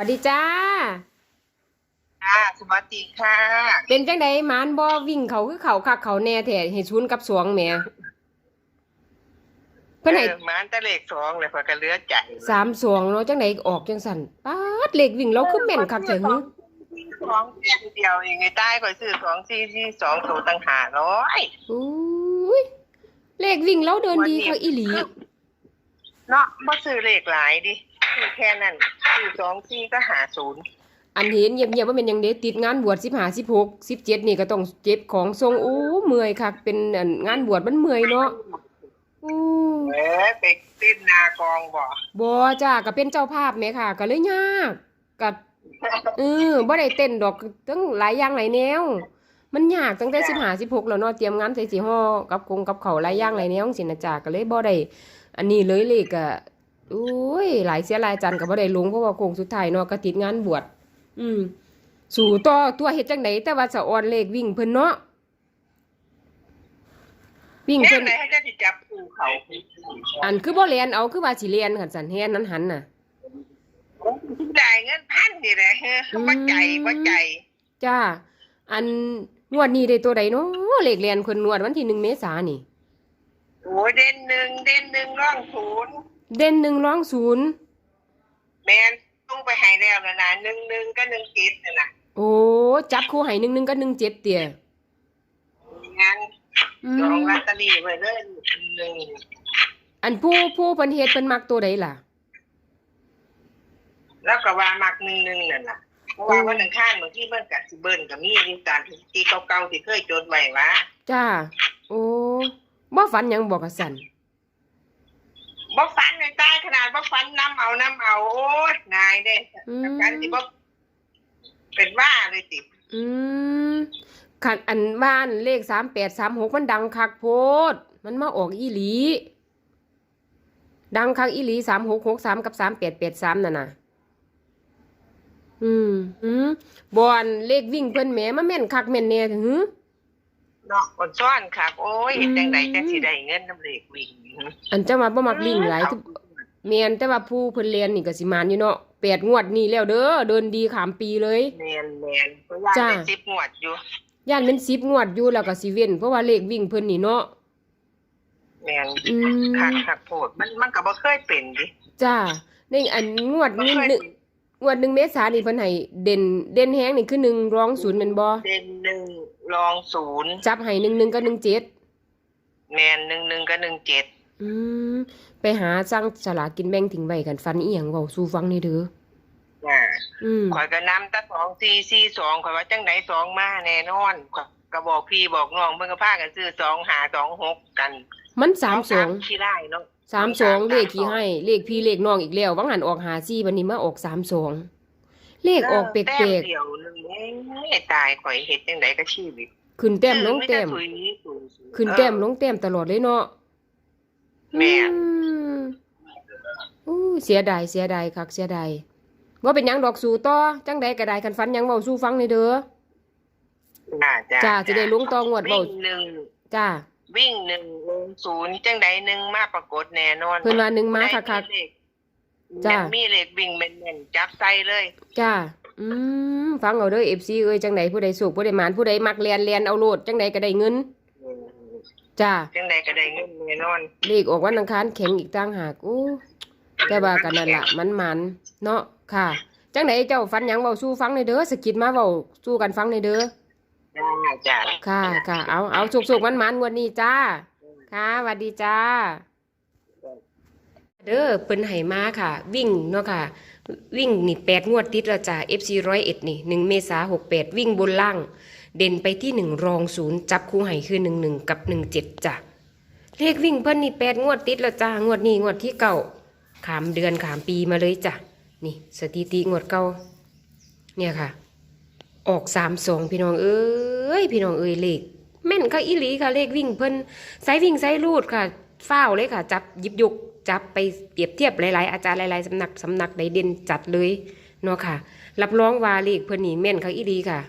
วัสดีจ้า ค่ะ สวัสดีค่ะ เป็นจังไดหมานบ่วิ่งเขาคือเขาคักเขาแน่แท้ให้ศูนย์กับสองแหมเพิ่นให้เออมันแตะเลขสองเลยพอกันเหลือใจสามสองเนาะจังไดออกจังสั่นป๊าดเลขวิ่งเราคือแม่นคักแท้หึสองเพียงเดียวเองไงใต้ก็ซื้อสองสี่สี่สองตัวตั้งหาร้อยอุ้ยเลขวิ่งเราเดินดีคักอีหลี เนาะบ่ซื้อเลขหลายดิ ซื้อแค่นั้นซื้อสองสี่ก็หาศูนย์อันเห็นเงียบๆว่าเป็นหยังเด้ติดงานบวช15 16 17นี่ก็ต้องเก็บของทรงโอ้เมื่อยคักเป็นอันงานบวชมันเมื่อยเนาะอู้เออไปติ้นนากองบ่บ่จ้าก็เป็นเจ้าภาพแหมค่ะ ก็เลยยากก็เออบ่ได้เต้นดอกตั้งหลายอย่างหลายแนว มันยากตั้งแต่15 16แล้วเนาะเตรียมงานใส่สิห่อกับคงกับเขาวหลายอย่างหลายแนวจังซี่นะจ้าก็เลยบ่ได้อันนี้เลยเลยก็ อุ้ยหลายเสียหลายจันก็บ่ได้ลงเพราะว่าโค้งสุดท้ายเนาะก็ติดงานบวชอืม สู่ต่อตัวเฮ็ดจังไดแต่ว่าสะออนเลขวิ่งเพิ่นเนาะวิ่งแม่เพิ่นไหนให้เจะสิจับปูเขาอันคือบ่เรียนเอาคือว่าสิเรียนคั่นซั่นแฮนนั้นหันน่ะจ่ายเงินพันนี่แหละเฮ้ยบ่ใจบ่ใจจ้า อันงวดนี้ได้ตัวใดเนาะเลขเรียนคนนวดวันที่หนึ่งเมษายนนี่โอ้ยเด่นหนึ่งเด่นหนึ่งร่องศูนย์ เด่นหนึ่งร้องศูนย์แมนต้องไปให้แล้วนะนะหนึ่งหนึ่งก็หนึ่งเจ็ดนะนะโอ้จับคู่ให้หนึ่งหนึ่งกับหนึ่งเจ็ดเตี่ยงั้นอืลองมลอตเตอรี่ไว้เลยหนึ่งอันผู้ผู้เพิ่นเฮ็ดเพิ่นมักตัวใดล่ะ แล้วก็ว่ามักหนึ่งหนึ่งนั่นล่ะเพราะว่าวันหนึ่งข้างบางที่เบิ้ลกับสิเบิ้ลกับมีที่การที่เก่าๆที่เคยจดไว้ว่าจ้า โอ้บ่ฝันหยังบอกกับสัน บ่ฟันในใต้ขนาดบ่ฟันน้ำเอาน้ำเอาโอ้ยนายเด้อืม การที่บ่เป็นว่าเลยติอืมคันอันบ้านเลขสามแปดสามหกมันดังคักโพด มันมาออกอีหลี ดังคักอีหลีสามหกหกสามกับสามแปดแปดสามน่ะนะอืมอืมบอนเลขวิ่งเพิ่นแหมมาแม่นคักแม่นแน่ถึงหือ เนาะคนซ่อนค่ะ โอ้ยเห็นจังใดอืมจังสิได้เงินน้ำเหล็กวิ่งอันเจ้ามาบ่มักวิ่งหลายคือแม่นแต่ว่าผู้เพิ่นเรียนนี่ก็สิมานอยู่เนาะแปดงวดนี่แล้วเด้อเดินดีขามปีเลย แมนแมนเพราะว่าจ้า ได้สิบงวดอยู่ ย่านเป็น10งวดอยู่แล้วก็สิเว้นเพราะว่าเลขวิ่งเพิ่นนี่เนาะแมนอืมคักคักโพดมันมันก็บ่เคยเป็นดิจ้าในอันงวดบ่นี้เคยหนึ่ง งวดหนึ่งเมษายนนี่เพิ่นให้เด่นเด่นแฮงนี่คือหนึ่งร้องศูนย์แม่นบ่เด่นหนึ่งรองศูนย์จับให้หนึ่งหนึ่งกับหนึ่งเจ็ดแมนหนึ่งหนึ่งก็หนึ่งเจ็ดอืมไปหาสร้างฉลากกินแบ่งทิ้งไว้กันฟันอีหยังเว้าสู่ฟังนี่เด้ออ่าอืมข่อยก็นำแต่สองสี่สี่สองข่อยว่าจังไหนสองมาแน่นอนข่อยก็บอกพี่บอกน้องเพิ่นก็พากันซื้อสองหาสองหกกันมันสามสองขี้ได้เนาะ สามสองเลขที่ให้เลขพี่เลขน้องอีกแล้ววังหันออกหาซี่บัดนี้มาออกสามสองเลขออกเปลแต้มกเดียวหนึงเอ้ยตายข่อยเฮ็ดจังไดก็ชีวิตๆขึ้นแต้มลงแต้มซื้อไแต่ถุยนี้ถุยนี้ขึ้นแต้มลงแต้มตลอดเลยเนาะแม่นอืมอู้เสียดายเสียดายคักเสียดายว่าเป็นหยังดอกสู่ต่อจังใดก็ได้คันฟันหยังเว้าสู่ฟังในเด้อจ้าจ้าจ้าจะได้ลงต่องวดเว้าวิ่งหนึ่งจ้า วิ่งหนึ่งลงศูนย์จังใดหนึ่งมาปรากฏแน่นอนเพิ่นว่าหนึ่งมาคักได้เลขจ้ามีเลขวิ่งแม่นๆจับใส่เลยๆจ้าอืมฟังเอาเด้อ FC เอ้ยจังใดผู้ใดสุขผู้ใดหมานผู้ใดมักเรียนเรียนเอาโลดจังใดก็ได้เงินจ้าจังใดก็ได้เงินแน่นอนเลขออกวันอังคารแข็งอีกต่างหากอู้แต่ว่ากันนั่นล่ะมันมันๆเนาะค่ะ จังใดเจ้าฟันหยังเว้าสู่ฟังในเด้อสะกิดมาเว้าสู่กันฟังในเด้อ จ้าจ้าค่ะค่ะเอาเอาสุกๆมันๆงวดนี้จ้า ค่ะสวัสดีจ้า เด้อเปิ้นให้มาค่ะ วิ่งเนาะค่ะ วิ่งนี่แปดงวดติดแล้วจ้า FC ร้อยเอ็ดนี่หนึ่งเมษาหกแปดวิ่งบนล่าง เด่นไปที่หนึ่งรองศูนย์จับคู่ให้คือหนึ่งหนึ่งกับหนึ่งเจ็ดจ้ะเลขวิ่งเพิ่นนี่แปดงวดติดแล้วจ้า งวดนี้งวดที่เก้าขามเดือนขามปีมาเลยจ้ะนี่ สถิติงวดเก้าเนี่ยค่ะ ออกสามสองพี่น้องเอ้ยพี่น้องเอ้ยเลขแม่นค่ะอีหลีค่ะเลขวิ่งเพิ่นไซวิ่งไซรูดค่ะฟ้าเลยค่ะ จับยิบยุกจับไปเปรียบเทียบหลาย ๆ อาจารย์หลาย ๆสำนักสำนักใดเด่นจัดเลยเนาะค่ะ รับรองว่าเลขเพิ่นนี่แม่นค่ะอีหลีค่ะ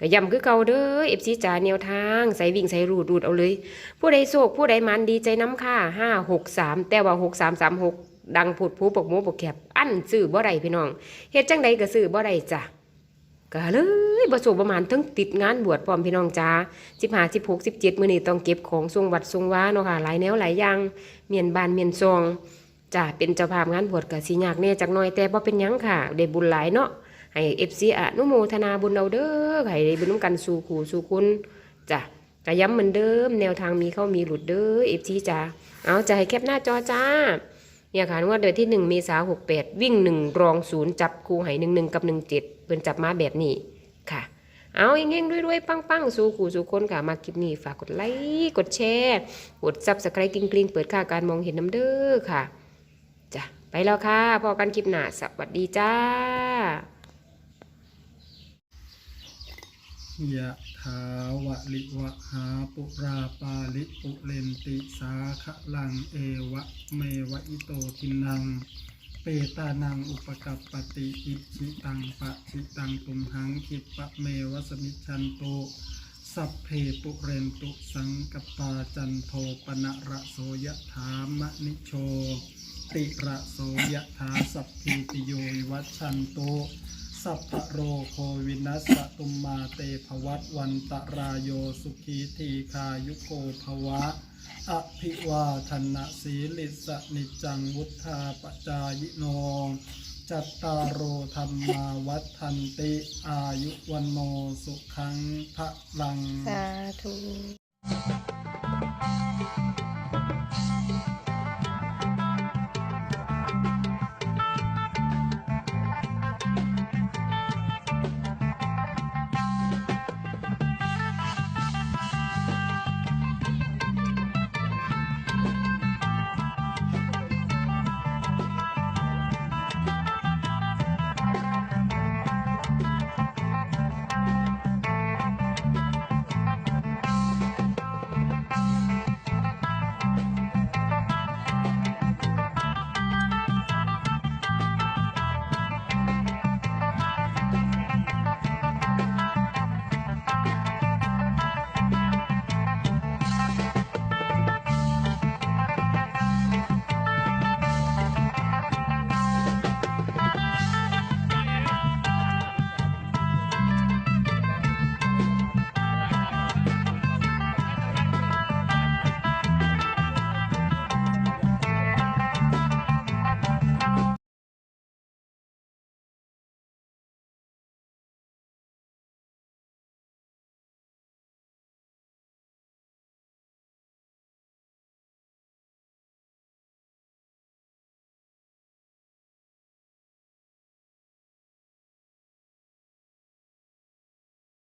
ก็ย้ำคือเก่าเด้อเอฟซีจ๋าแนวทางใส่วิ่งใส่รูดรูดเอาเลย ผู้ใดโศกผู้ใดมันดีใจน้ำค่ะห้าหกสามแต่ว่าหกสามสามหกดังพูดผู้ปกหมูปกแคบอันซื้อบ่ได้พี่น้องเฮ็ดจังใดก็ซื้อบ่ได้จ้ะ ก็เลยบ่สูประมาณทั้งติดงานบวชพร้อมพี่น้องจ้า15 16 17มื้อนี้ต้องเก็บของส่งวัดส่งว้าเนาะค่ะหลายแนวหลายอย่างเมียนบานเมียนซองจ้ะเป็นเจ้าภาพงานบวชก็สิยากแน่จักน่อยแต่บ่เป็นยังค่ะได้บุญหลายเนาะให้ FC อนุโมทนาบุญเอาเด้อให้ได้บุญนำกันสู่ขู่สู่คุณจ้ะก็ย้ำเหมือนเดิม แนวทางมีเข้ามีหลุดเด้อ FC จ้าเอาจะให้แคปหน้าจอจ้าเนี่ยค่ะงวดเดือนที่หนึ่งเมษาหกแปดวิ่งหนึ่งรองศูนย์จับคู่ให้หนึ่งหนึ่งกับหนึ่งเจ็ด พิ่นจับมาแบบนี้ค่ะ เอาเองๆด้วยๆปังๆ สู่ขู่สู่คนค่ะ มาคลิปนี้ฝากกดไลค์กดแชร์ กดซับสไครต์กริ๊งๆ เปิดค่าการมองเห็นน้ำเด้อค่ะจ้ะไปแล้วค่ะพอกันคลิปหน้าสวัสดีจ้ายะถาวะลิวะหาปุราปาลิปุเรนติสาคะลังเอวะเมวะอิโตทินัง เปตานังอุปกัปปติอิชิตังปะชิตังตุมหังคิปะเมวสมิจันโตสัพเพปุเรนตุสังกปาจันโทปนะระโสยะถามะนิโชติระโสยะถาสัพพิติโยวิวัชันโตสัพพโรโควินัสสตุมมาเตภวัตวันตรายโยสุขีทีคายุโกภวะ อภิวาทนะสีลิสนิจังวุธาปจายโนจัตตารโอธรรมาวัฒนติ อายุวันโนสุขังพระลัง สาธุ